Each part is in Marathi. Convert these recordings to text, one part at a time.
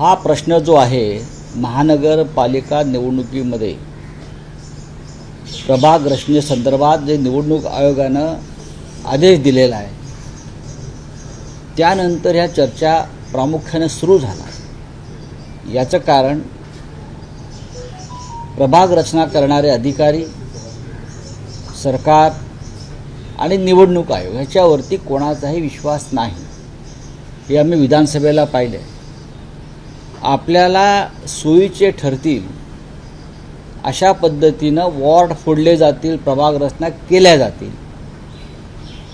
हा प्रश्न जो आहे महानगरपालिका निवडणुकीमध्ये प्रभाग रचनेसंदर्भात जे निवडणूक आयोगानं आदेश दिलेला आहे त्यानंतर ह्या चर्चा प्रामुख्याने सुरू झाला. याचं कारण प्रभाग रचना करणारे अधिकारी सरकार आणि निवडणूक आयोग ह्याच्यावरती कोणाचाही विश्वास नाही. हे आम्ही विधानसभेला पाहिले आपल्याला सोयीचे ठरतील. अशा पद्धतीनं वॉर्ड फोडले जातील प्रभाग रचना केल्या जातील.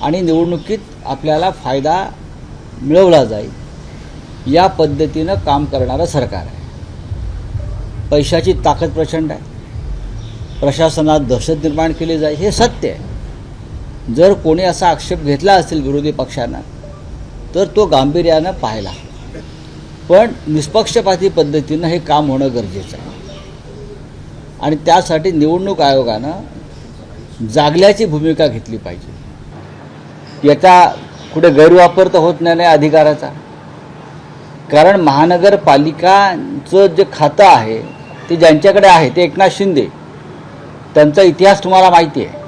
आणि निवडणुकीत आपल्याला फायदा मिळवला जाईल. या पद्धतीनं काम करणारं सरकार आहे. पैशाची ताकद प्रचंड आहे. प्रशासनात दहशत निर्माण केली जाईल हे सत्य आहे. जर कोणी असा आक्षेप घेतला असेल विरोधी पक्षानं तर तो गांभीर्यानं पाहिला. पण निष्पक्षपाती पद्धतीनं हे काम होणं गरजेचं आहे. आणि त्यासाठी निवडणूक आयोगानं जागल्याची भूमिका घेतली पाहिजे. याचा कुठे गैरवापर तर होत नाही अधिकाराचा. कारण महानगरपालिकाचं जे खातं आहे ते ज्यांच्याकडे आहे ते एकनाथ शिंदे त्यांचा इतिहास तुम्हाला माहिती आहे.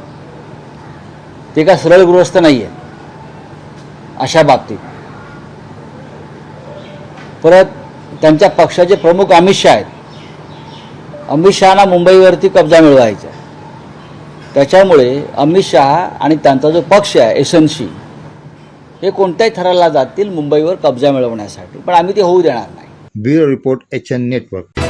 ते का सरळ गृहस्थ नाही आहे अशा बाबतीत. परत त्यांच्या पक्षाचे प्रमुख अमित शहा आहेत. अमित शहाना मुंबईवरती कब्जा मिळवायचा. आहे. त्याच्यामुळे अमित शहा आणि त्यांचा जो पक्ष आहे एस एन सी हे कोणत्याही थराला जातील मुंबईवर कब्जा मिळवण्यासाठी. पण आम्ही ते होऊ देणार नाही. Bureau report H N network.